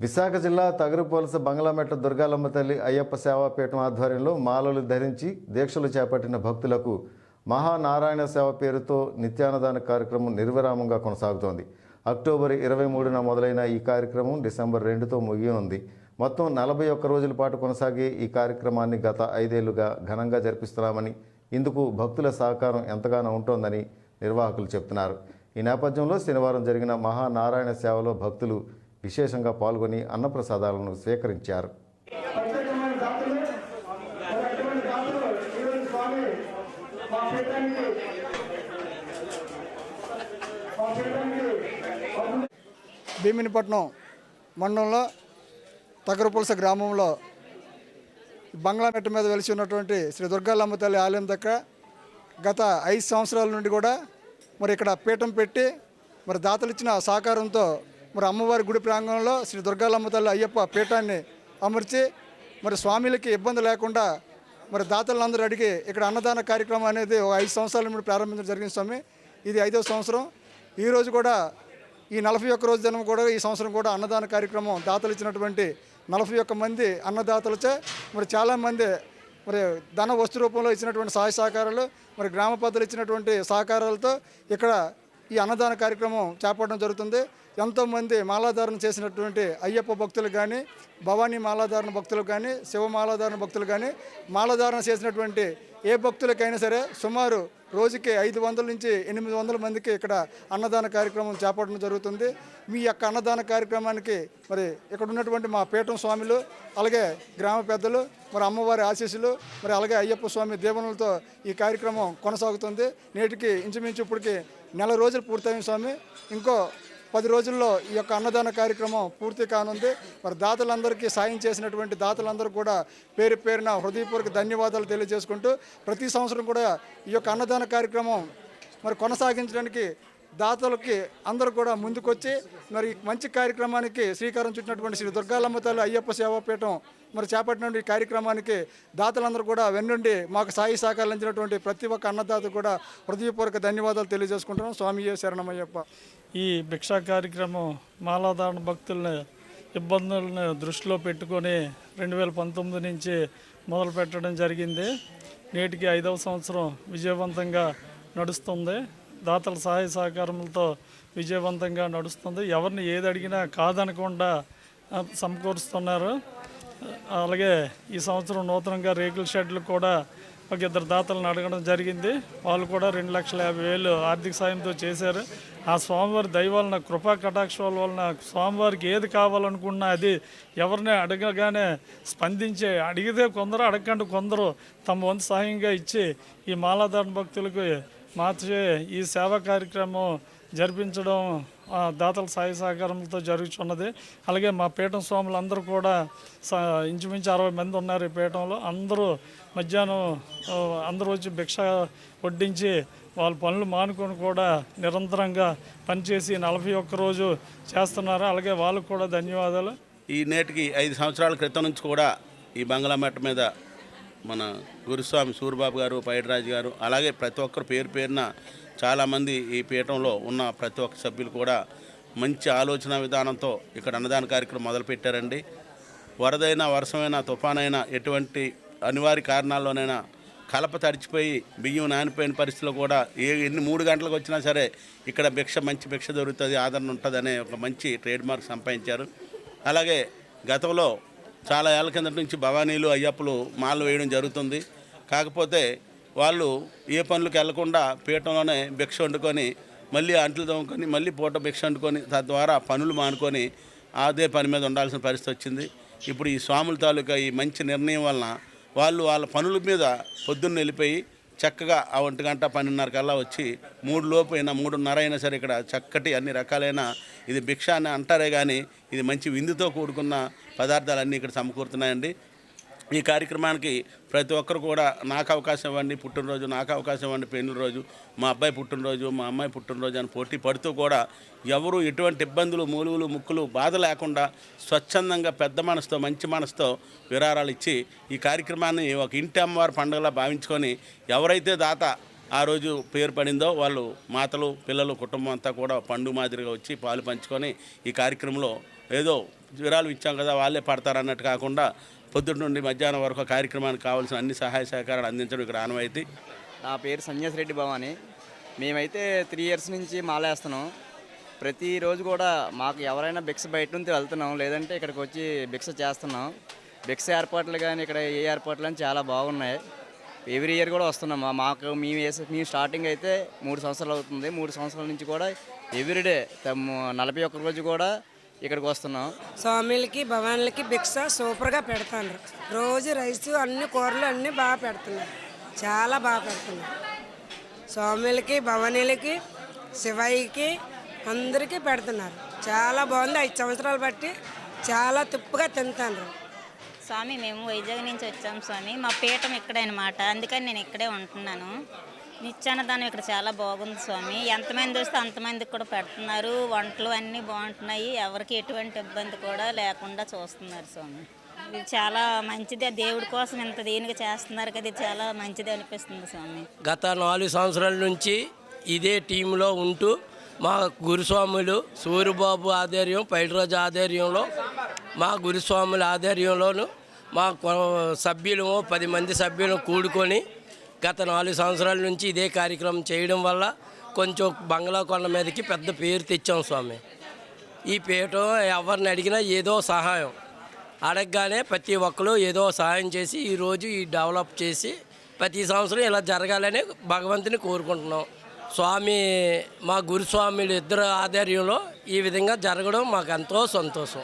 విశాఖ జిల్లా తగరుపోలస బంగ్లామెట్ల దుర్గాలమ్మ తల్లి అయ్యప్ప సేవాపీఠం ఆధ్వర్యంలో మాలలు ధరించి దీక్షలు చేపట్టిన భక్తులకు మహానారాయణ సేవ పేరుతో నిత్యాన్నదాన కార్యక్రమం నిర్విరామంగా కొనసాగుతోంది. అక్టోబర్ ఇరవై మూడున మొదలైన ఈ కార్యక్రమం డిసెంబర్ రెండుతో ముగియనుంది. మొత్తం నలభై ఒక్క రోజుల పాటు కొనసాగే ఈ కార్యక్రమాన్ని గత ఐదేళ్ళుగా ఘనంగా జరిపిస్తున్నామని ఇందుకు భక్తుల సహకారం ఎంతగానో ఉంటోందని నిర్వాహకులు చెప్తున్నారు. ఈ నేపథ్యంలో శనివారం జరిగిన మహానారాయణ సేవలో భక్తులు విశేషంగా పాల్గొని అన్నప్రసాదాలను స్వీకరించారు. భీమినిపట్నం మండలంలో తగరపులస గ్రామంలో బంగ్లా మెట్ట మీద వెలిసి ఉన్నటువంటి శ్రీ దుర్గాలమ్మ తల్లి ఆలయం దగ్గర గత ఐదు సంవత్సరాల నుండి కూడా మరి ఇక్కడ పీఠం పెట్టి మరి దాతలు ఇచ్చిన సహకారంతో మరి అమ్మవారి గుడి ప్రాంగణంలో శ్రీ దుర్గాలమ్మ తల్లి అయ్యప్ప పీఠాన్ని అమర్చి మరి స్వామిలకి ఇబ్బంది లేకుండా మరి దాతలందరూ అడిగి ఇక్కడ అన్నదాన కార్యక్రమం అనేది ఒక ఐదు సంవత్సరాల నుండి ప్రారంభించడం జరిగింది స్వామి. ఇది ఐదవ సంవత్సరం. ఈరోజు కూడా ఈ నలభై ఒక్క రోజు దినం కూడా ఈ సంవత్సరం కూడా అన్నదాన కార్యక్రమం దాతలు ఇచ్చినటువంటి నలభై ఒక్క మంది అన్నదాతలచే మరి చాలామంది మరి ధన వస్తు రూపంలో ఇచ్చినటువంటి సహాయ సహకారాలు మరి గ్రామ పెద్దలు ఇచ్చినటువంటి సహకారాలతో ఇక్కడ ఈ అన్నదాన కార్యక్రమం చేపట్టడం జరుగుతుంది. ఎంతోమంది మాలాధారణ చేసినటువంటి అయ్యప్ప భక్తులు కానీ భవానీ మాలాధారణ భక్తులు కానీ శివ మాలాధారణ భక్తులు కానీ మాలాధారణ చేసినటువంటి ఏ భక్తులకైనా సరే సుమారు రోజుకి ఐదు వందల నుంచి ఎనిమిది వందల మందికి ఇక్కడ అన్నదాన కార్యక్రమం చేపట్టడం జరుగుతుంది. మీ యొక్క అన్నదాన కార్యక్రమానికి మరి ఇక్కడ ఉన్నటువంటి మా పీఠం స్వామిలు అలాగే గ్రామ పెద్దలు మరి అమ్మవారి ఆశీస్సులు మరి అలాగే అయ్యప్ప స్వామి దీవెనలతో ఈ కార్యక్రమం కొనసాగుతుంది. నేటికి ఇంచుమించు ఇప్పటికి నెల రోజులు పూర్తయింది స్వామి. ఇంకో పది రోజుల్లో ఈ యొక్క అన్నదాన కార్యక్రమం పూర్తి కానుంది. మరి దాతలందరికీ సాయం చేసినటువంటి దాతలందరూ కూడా పేరు పేరున హృదయపూర్వక ధన్యవాదాలు తెలియజేసుకుంటూ ప్రతి సంవత్సరం కూడా ఈ యొక్క అన్నదాన కార్యక్రమం మరి కొనసాగించడానికి దాతలకి అందరూ కూడా ముందుకొచ్చి మరి మంచి కార్యక్రమానికి శ్రీకారం చుట్టినటువంటి శ్రీ దుర్గాలమ్మ తల్లి అయ్యప్ప సేవాపీఠం మరి చేపట్టినటువంటి ఈ కార్యక్రమానికి దాతలందరూ కూడా వెన్నుండి మాకు సాయి సహకారాలు అందినటువంటి ప్రతి ఒక్క అన్నదాత కూడా హృదయపూర్వక ధన్యవాదాలు తెలియజేసుకుంటున్నాం. స్వామి శరణమయ్యప్ప. ఈ భిక్షా కార్యక్రమం మాలాధారణ భక్తుల్ని ఇబ్బందులను దృష్టిలో పెట్టుకొని రెండు వేల పంతొమ్మిది నుంచి మొదలు పెట్టడం జరిగింది. నేటికి ఐదవ సంవత్సరం విజయవంతంగా నడుస్తుంది. దాతల సహాయ సహకారములతో విజయవంతంగా నడుస్తుంది. ఎవరిని ఏది అడిగినా కాదనకుండా సమకూరుస్తున్నారు. అలాగే ఈ సంవత్సరం నూతనంగా రేకుల షెడ్లు కూడా ఒక ఇద్దరు దాతలను అడగడం జరిగింది. వాళ్ళు కూడా రెండు లక్షల యాభై వేలు ఆర్థిక సాయంతో చేశారు. ఆ స్వామివారి దయ వలన కృపా కటాక్షాల వలన స్వామివారికి ఏది కావాలనుకున్నా అది ఎవరిని అడగగానే స్పందించే అడిగితే కొందరు అడగకుండా కొందరు తమ వంతు సహాయంగా ఇచ్చి ఈ మాలాధారణ భక్తులకు మార్చి ఈ సేవా కార్యక్రమం జరిపించడం ఆ, దాతల సాయ సహకారంతో జరుగుతున్నది అలాగే మా పీఠం స్వాములు అందరూ కూడా ఇంచుమించు అరవై మంది ఉన్నారు ఈ పీఠంలో. అందరూ మధ్యాహ్నం అందరూ వచ్చి భిక్ష వడ్డించి వాళ్ళ పనులు మానుకొని కూడా నిరంతరంగా పనిచేసి నలభై ఒక్క రోజు చేస్తున్నారు. అలాగే వాళ్ళకు కూడా ధన్యవాదాలు. ఈ నేటికి ఐదు సంవత్సరాల క్రితం నుంచి కూడా ఈ బంగ్లామెట్ట మీద మన గురుస్వామి సూరిబాబు గారు పైడిరాజు గారు అలాగే ప్రతి ఒక్కరు పేరు పేరున చాలామంది ఈ పీఠంలో ఉన్న ప్రతి ఒక్క సభ్యులు కూడా మంచి ఆలోచన విధానంతో ఇక్కడ అన్నదాన కార్యక్రమం మొదలుపెట్టారండి. వరదైనా వర్షమైనా తుఫానైనా ఎటువంటి అనివార్య కారణాల్లోనైనా కలప తడిచిపోయి బియ్యం నానిపోయిన పరిస్థితిలో కూడా ఏ ఎన్ని మూడు గంటలకు వచ్చినా సరే ఇక్కడ భిక్ష మంచి భిక్ష దొరుకుతుంది ఆదరణ ఉంటుంది అనే ఒక మంచి ట్రేడ్ మార్క్ సంపాదించారు. అలాగే గతంలో చాలా ఏళ్ళ కిందట నుంచి భవానీలు అయ్యప్పలు మాలు వేయడం జరుగుతుంది. కాకపోతే వాళ్ళు ఏ పనులకు వెళ్ళకుండా పీఠంలోనే భిక్ష వండుకొని మళ్ళీ అంట్లు తోముకొని మళ్ళీ పూట భిక్ష వండుకొని తద్వారా పనులు మానుకొని అదే పని మీద ఉండాల్సిన పరిస్థితి వచ్చింది. ఇప్పుడు ఈ స్వాముల తాలూకా ఈ మంచి నిర్ణయం వలన వాళ్ళు వాళ్ళ పనుల మీద పొద్దున్న వెళ్ళిపోయి చక్కగా ఆ ఒంటి గంట పన్నెండున్నర కల్లా వచ్చి మూడు లోపు అయినా మూడున్నర అయినా సరే ఇక్కడ చక్కటి అన్ని రకాలైన ఇది భిక్ష అని అంటారే కానీ ఇది మంచి విందుతో కూడుకున్న పదార్థాలన్నీ ఇక్కడ సమకూరుతున్నాయండి. ఈ కార్యక్రమానికి ప్రతి ఒక్కరు కూడా నాకు అవకాశం ఇవ్వండి పుట్టినరోజు నాకు అవకాశం ఇవ్వండి పెళ్ళి రోజు మా అబ్బాయి పుట్టినరోజు మా అమ్మాయి పుట్టినరోజు అని పోటీ పడుతూ కూడా ఎవరు ఎటువంటి ఇబ్బందులు మూలుగులు ముక్కులు బాధ లేకుండా స్వచ్ఛందంగా పెద్ద మనసుతో మంచి మనసుతో విరాళాలు ఇచ్చి ఈ కార్యక్రమాన్ని ఒక ఇంటి అమ్మవారి పండుగలా భావించుకొని ఎవరైతే దాత ఆ రోజు పేరు పడిందో వాళ్ళు మాతలు పిల్లలు కుటుంబం అంతా కూడా పండు మాదిరిగా వచ్చి పాలు పంచుకొని ఈ కార్యక్రమంలో ఏదో విరాళం ఇచ్చాం కదా వాళ్ళే పడతారు అన్నట్టు కాకుండా పొద్దున్న నుండి మధ్యాహ్నం వరకు కార్యక్రమానికి కావాల్సిన అన్ని సహాయ సహకారాలు అందించడం ఇక్కడ ఆనవాయితీ. నా పేరు సంజయ్ రెడ్డి భవాని. మేమైతే త్రీ ఇయర్స్ నుంచి మాలేస్తున్నాం. ప్రతిరోజు కూడా మాకు ఎవరైనా భిక్ష బయట నుంచి వెళ్తున్నాం లేదంటే ఇక్కడికి వచ్చి భిక్ష చేస్తున్నాం. భిక్ష ఏర్పాట్లు కానీ ఇక్కడ ఏ ఏర్పాట్లు అని చాలా బాగున్నాయి. ఎవ్రీ ఇయర్ కూడా వస్తున్నాం. మాకు మేము వేసే మేము స్టార్టింగ్ అయితే మూడు సంవత్సరాలు అవుతుంది. మూడు సంవత్సరాల నుంచి కూడా ఎవ్రీడే నలభై ఒక్క రోజు కూడా ఇక్కడికి వస్తున్నాం స్వామిలకి భవాన్లకి భిక్ష సూపర్గా పెడతాను. రోజు రైస్ అన్ని కూరలు అన్నీ బాగా పెడుతున్నారు చాలా బాగా పెడుతున్నారు స్వామిలకి భవానీలకి శివయ్యకి అందరికీ పెడుతున్నారు చాలా బాగుంది. ఐదు సంవత్సరాలు బట్టి చాలా తిప్పుగా తింటాను. స్వామి మేము వైజాగ్ నుంచి వచ్చాం స్వామి. మా పీఠం ఇక్కడే అనమాట అందుకని నేను ఇక్కడే ఉంటున్నాను. నిత్యాన్నదానం ఇక్కడ చాలా బాగుంది స్వామి. ఎంతమంది వస్తే అంతమందికి కూడా పెడుతున్నారు. వంటలు అన్నీ బాగుంటున్నాయి. ఎవరికి ఎటువంటి ఇబ్బంది కూడా లేకుండా చూస్తున్నారు స్వామి. ఇది చాలా మంచిది. ఆ దేవుడి కోసం ఇంత దీనికి చేస్తున్నారు కదా ఇది చాలా మంచిది అనిపిస్తుంది స్వామి. గత నాలుగు సంవత్సరాల నుంచి ఇదే టీంలో ఉంటూ మా గురుస్వాములు సూర్యబాబు ఆధ్వర్యం పైడిరాజు ఆధ్వర్యంలో మా గురుస్వాముల ఆధ్వర్యంలోను మా సభ్యులము సభ్యులు పది మంది సభ్యులు కూడుకొని గత నాలుగు సంవత్సరాల నుంచి ఇదే కార్యక్రమం చేయడం వల్ల కొంచెం బంగ్లా కొండ మీదకి పెద్ద పేరు తెచ్చాం స్వామి. ఈ పీఠం ఎవరిని అడిగినా ఏదో సహాయం. అడగగానే ప్రతి ఒక్కరు ఏదో సహాయం చేసి ఈరోజు ఈ డెవలప్ చేసి ప్రతి సంవత్సరం ఇలా జరగాలని భగవంతుని కోరుకుంటున్నాం. స్వామి మా గురుస్వాములు ఇద్దరు ఆధ్వర్యంలో ఈ విధంగా జరగడం మాకు ఎంతో సంతోషం.